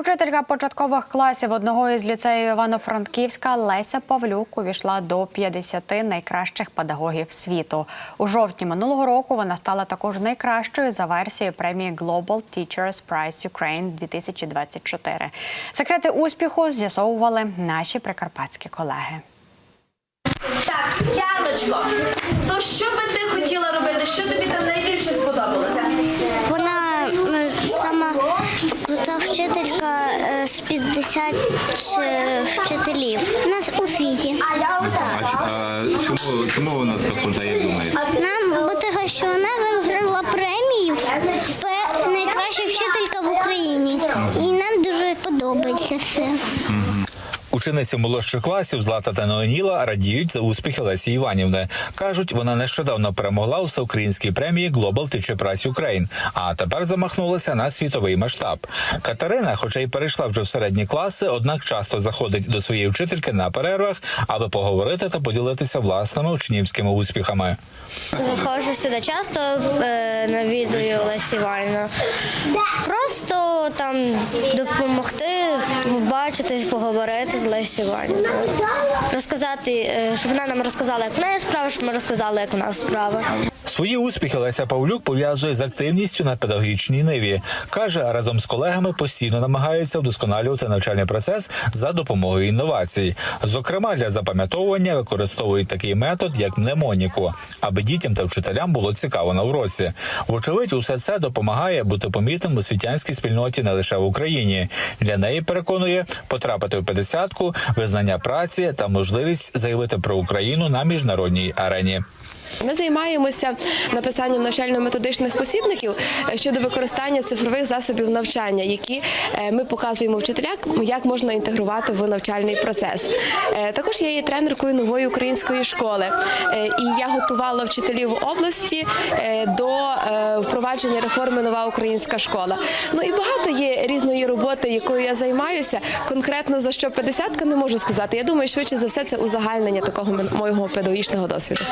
Учителька початкових класів одного із ліцеїв Івано-Франківська Леся Павлюк увійшла до 50 найкращих педагогів світу. У жовтні минулого року вона стала також найкращою за версією премії Global Teachers Prize Ukraine 2024. Секрети успіху з'ясовували наші прикарпатські колеги. Так, Яночко, то що би ти хотіла робити? Що тобі там найбільше сподобалося? Вона е, сама крута вчителька е, з 50 е, вчителів. У нас у світі. А, а чому, чому вона така як думаєте? Нам бо того, що вона виграла премію найкраща вчителька в Україні. І нам дуже подобається це. Учениці молодших класів Злата та Неоніла радіють за успіхи Лесі Іванівни. кажуть, вона нещодавно перемогла у всеукраїнській премії Global Teacher Prize Ukraine, а тепер замахнулася на світовий масштаб. Катерина, хоча й перейшла вже в середні класи, однак часто заходить до своєї вчительки на перервах, аби поговорити та поділитися власними учнівськими успіхами. Заходжу сюди часто, е, навідую Лесі Іванівну. Просто там допомогти, побачитись, поговорити з Лесі Іванівною. Розказати, е, щоб вона нам розказала, як в неї справа, щоб ми розказали, як у нас справа. Свої успіхи Леся Павлюк пов'язує з активністю на педагогічній ниві. каже, разом з колегами постійно намагаються вдосконалювати навчальний процес за допомогою інновацій. Зокрема, для запам'ятовування використовують такий метод, як мнемоніку, аби дітям та вчителям було цікаво на уроці. Вочевидь, усе це допомагає бути помітним у світянській спільноті не лише в Україні. Для неї переконує потрапити в п'ятдесятку, визнання праці та можливість заявити про Україну на міжнародній арені. Ми займаємося написанням навчально-методичних посібників е, щодо використання цифрових засобів навчання, які е, ми показуємо вчителям, як можна інтегрувати в навчальний процес. Е, Також я є тренеркою нової української школи, і я готувала вчителів області до впровадження реформи Нова українська школа. Ну і багато є різної роботи, якою я займаюся. Конкретно за що 50 не можу сказати. Я думаю, швидше за все це узагальнення такого мого педагогічного досвіду.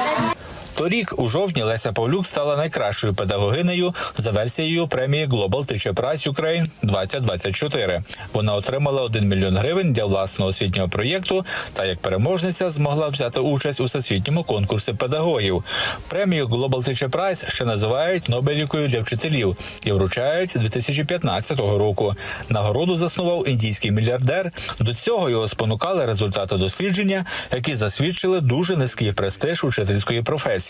Торік у жовтні Леся Павлюк стала найкращою педагогинею за версією премії Global Teacher Prize Ukraine 2024. Вона отримала 1 мільйон гривень для власного освітнього проєкту та як переможниця змогла взяти участь у всесвітньому конкурсі педагогів. Премію Global Teacher Prize ще називають Нобелівкою для вчителів і вручають з 2015 року. Нагороду заснував індійський мільярдер. До цього його спонукали результати дослідження, які засвідчили дуже низький престиж учительської професії.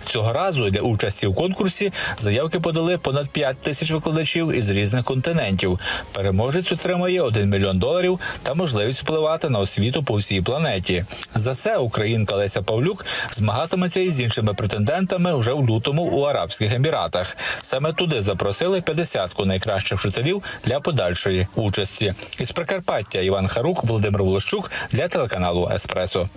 Цього разу для участі в конкурсі заявки подали понад 5 тисяч викладачів із різних континентів. Переможець отримає 1 мільйон доларів та можливість впливати на освіту по всій планеті. За це українка Леся Павлюк змагатиметься із іншими претендентами вже в лютому у Арабських Еміратах. Саме туди запросили 50-ку найкращих вчителів для подальшої участі. Із Прикарпаття Іван Харук, Володимир Волощук для телеканалу Еспресо.